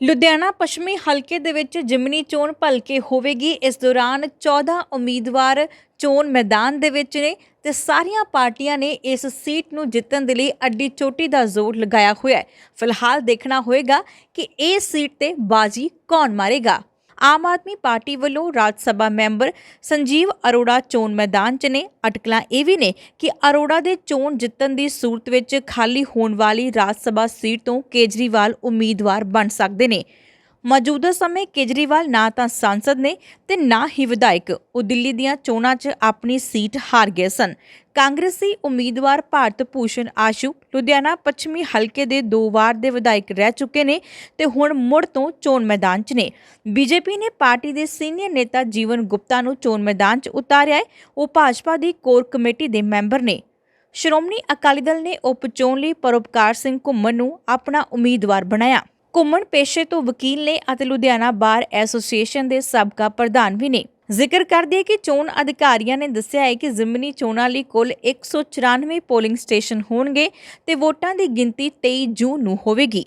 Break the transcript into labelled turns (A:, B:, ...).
A: ਲੁਧਿਆਣਾ ਪੱਛਮੀ ਹਲਕੇ ਦੇ ਵਿੱਚ ਜਿਮਨੀ ਚੋਣ ਭਲਕੇ ਹੋਵੇਗੀ। ਇਸ ਦੌਰਾਨ 14 ਉਮੀਦਵਾਰ ਚੋਣ ਮੈਦਾਨ ਦੇ ਵਿੱਚ ਨੇ ਤੇ ਸਾਰੀਆਂ ਪਾਰਟੀਆਂ ਨੇ ਇਸ ਸੀਟ ਨੂੰ ਜਿੱਤਣ ਦੇ ਲਈ ਅੱਡੀ ਚੋਟੀ ਦਾ ਜ਼ੋਰ ਲਗਾਇਆ ਹੋਇਆ ਹੈ। ਫਿਲਹਾਲ ਦੇਖਣਾ ਹੋਏਗਾ ਕਿ ਇਹ ਸੀਟ ਤੇ ਬਾਜੀ ਕੌਣ ਮਾਰੇਗਾ। ਆਮ ਆਦਮੀ ਪਾਰਟੀ ਵੱਲੋਂ ਰਾਜ ਸਭਾ ਮੈਂਬਰ ਸੰਜੀਵ ਅਰੋੜਾ ਚੋਣ ਮੈਦਾਨ 'ਚ ਨੇ। ਅਟਕਲਾਂ ਇਹ ਵੀ ਨੇ ਕਿ ਅਰੋੜਾ ਦੇ ਚੋਣ ਜਿੱਤਣ ਦੀ ਸੂਰਤ ਵਿੱਚ ਖਾਲੀ ਹੋਣ ਵਾਲੀ ਰਾਜ ਸਭਾ ਸੀਟ ਤੋਂ ਕੇਜਰੀਵਾਲ ਉਮੀਦਵਾਰ ਬਣ ਸਕਦੇ ਨੇ। ਮੌਜੂਦਾ ਸਮੇਂ ਕੇਜਰੀਵਾਲ ਨਾ ਤਾਂ ਸੰਸਦ ਨੇ ਤੇ ਨਾ ਹੀ ਵਿਧਾਇਕ। ਉਹ ਦਿੱਲੀ ਦੀਆਂ ਚੋਣਾਂ 'ਚ ਆਪਣੀ ਸੀਟ ਹਾਰ ਗਏ ਸਨ। ਕਾਂਗਰਸੀ ਉਮੀਦਵਾਰ ਭਾਰਤ ਭੂਸ਼ਣ ਆਸ਼ੂ ਲੁਧਿਆਣਾ ਪੱਛਮੀ ਹਲਕੇ ਦੇ ਦੋ ਵਾਰ ਦੇ ਵਿਧਾਇਕ ਰਹਿ ਚੁੱਕੇ ਨੇ ਤੇ ਹੁਣ ਮੁੜ ਤੋਂ ਚੋਣ ਮੈਦਾਨ 'ਚ ਨੇ। ਬੀਜੇਪੀ ਨੇ ਪਾਰਟੀ ਦੇ ਸੀਨੀਅਰ ਨੇਤਾ ਜੀਵਨ ਗੁਪਤਾ ਨੂੰ ਚੋਣ ਮੈਦਾਨ 'ਚ ਉਤਾਰਿਆ ਹੈ। ਉਹ ਭਾਜਪਾ ਦੀ ਕੋਰ ਕਮੇਟੀ ਦੇ ਮੈਂਬਰ ਨੇ। ਸ਼੍ਰੋਮਣੀ ਅਕਾਲੀ ਦਲ ਨੇ ਉਪ ਚੋਣ ਲਈ ਪਰੋਪਕਾਰ ਸਿੰਘ ਘੁੰਮਣ ਨੂੰ ਆਪਣਾ ਉਮੀਦਵਾਰ ਬਣਾਇਆ। ਘੁੰਮਣ ਪੇਸ਼ੇ ਤੋਂ ਵਕੀਲ ਨੇ ਅਤੇ ਲੁਧਿਆਣਾ ਬਾਰ ਐਸੋਸੀਏਸ਼ਨ ਦੇ ਸਾਬਕਾ ਪ੍ਰਧਾਨ ਵੀ ਨੇ। ਜ਼ਿਕਰ ਕਰਦੇ ਕਿ ਚੋਣ ਅਧਿਕਾਰੀਆਂ ਨੇ ਦੱਸਿਆ ਹੈ ਕਿ ਜ਼ਿਮਨੀ ਚੋਣਾਂ ਲਈ ਕੁੱਲ 194 ਪੋਲਿੰਗ ਸਟੇਸ਼ਨ ਹੋਣਗੇ ਤੇ ਵੋਟਾਂ ਦੀ ਗਿਣਤੀ 23 ਜੂਨ ਨੂੰ ਹੋਵੇਗੀ।